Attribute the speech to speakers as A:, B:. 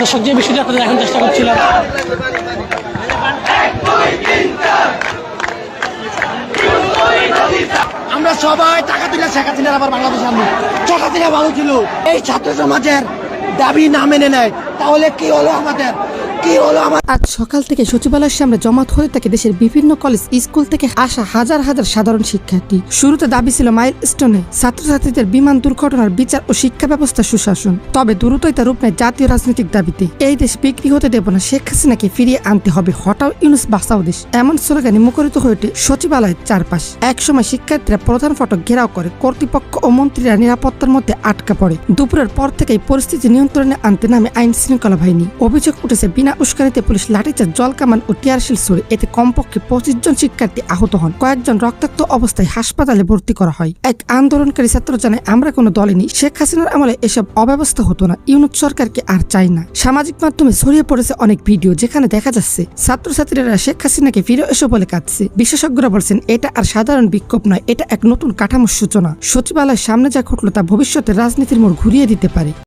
A: দর্শক যে বিষয়টি আপনাদের এখন চেষ্টা করছিলাম।
B: আমরা সবাই টাকা দিলে শেখ হাসিনার আবার বাংলাদেশ আনব। শেখ হাসিনা ভালো ছিল। এই ছাত্র সমাজের দাবি না মেনে নেয়। তাহলে কি হলো আমাদের?
C: আজ সকাল থেকে সচিবালয়ের সামনে জমাত হয়ে থাকে দেশের বিভিন্ন কলেজ স্কুল থেকে আসা হাজার হাজার সাধারণ শিক্ষার্থী। শুরুতে দাবি ছিল মাইল স্টোনে ছাত্রছাত্রীদের বিমান দুর্ঘটনার বিচার ও শিক্ষা ব্যবস্থা সুশাসন। তবে দ্রুতই তা রূপ নেয় জাতীয় রাজনৈতিক দাবিতে। এই দেশ বিক্রি হতে দেব না, শেখ হাসিনাকে ফিরিয়ে আনতে হবে হটাও ইউনুস বাঁচাও দেশ। এমন স্লোগানে মুখরিত হয়ে ওঠে সচিবালয়ের চারপাশ। একসময় শিক্ষার্থীরা প্রধান ফটক ঘেরাও করে, কর্তৃপক্ষ ও মন্ত্রীরা নিরাপত্তার মধ্যে আটকা পড়ে। দুপুরের পর থেকেই পরিস্থিতি নিয়ন্ত্রণে আনতে নামে আইন শৃঙ্খলা বাহিনী অভিযোগ উঠেছে, বিনা উস্কানিতে পুলিশ লাঠিচার্জ জলকামান ও টিয়ারশিল ছড়ে এতে কমপক্ষে পঁচিশ জন শিক্ষার্থী আহত হন। কয়েকজন রক্তাক্ত অবস্থায় হাসপাতালে ভর্তি করা হয়। এক আন্দোলনকারী ছাত্র জানায়, আমরা কোনো দলে নেই। শেখ হাসিনার আমলে এসব অব্যবস্থা হতো না। ইউনুস সরকারকে আর চাই না। সামাজিক মাধ্যমে ছড়িয়ে পড়েছে অনেক ভিডিও, যেখানে দেখা যাচ্ছে, ছাত্রছাত্রীরা শেখ হাসিনাকে ফিরে এসো বলে কাঁদছে। বিশেষজ্ঞরা বলছেন, এটা আর সাধারণ বিক্ষোভ নয়। এটা এক নতুন কাঠামোর সূচনা। সচিবালয়ের সামনে যা ঘটলো তা ভবিষ্যতে রাজনীতির মোড় ঘুরিয়ে দিতে পারে।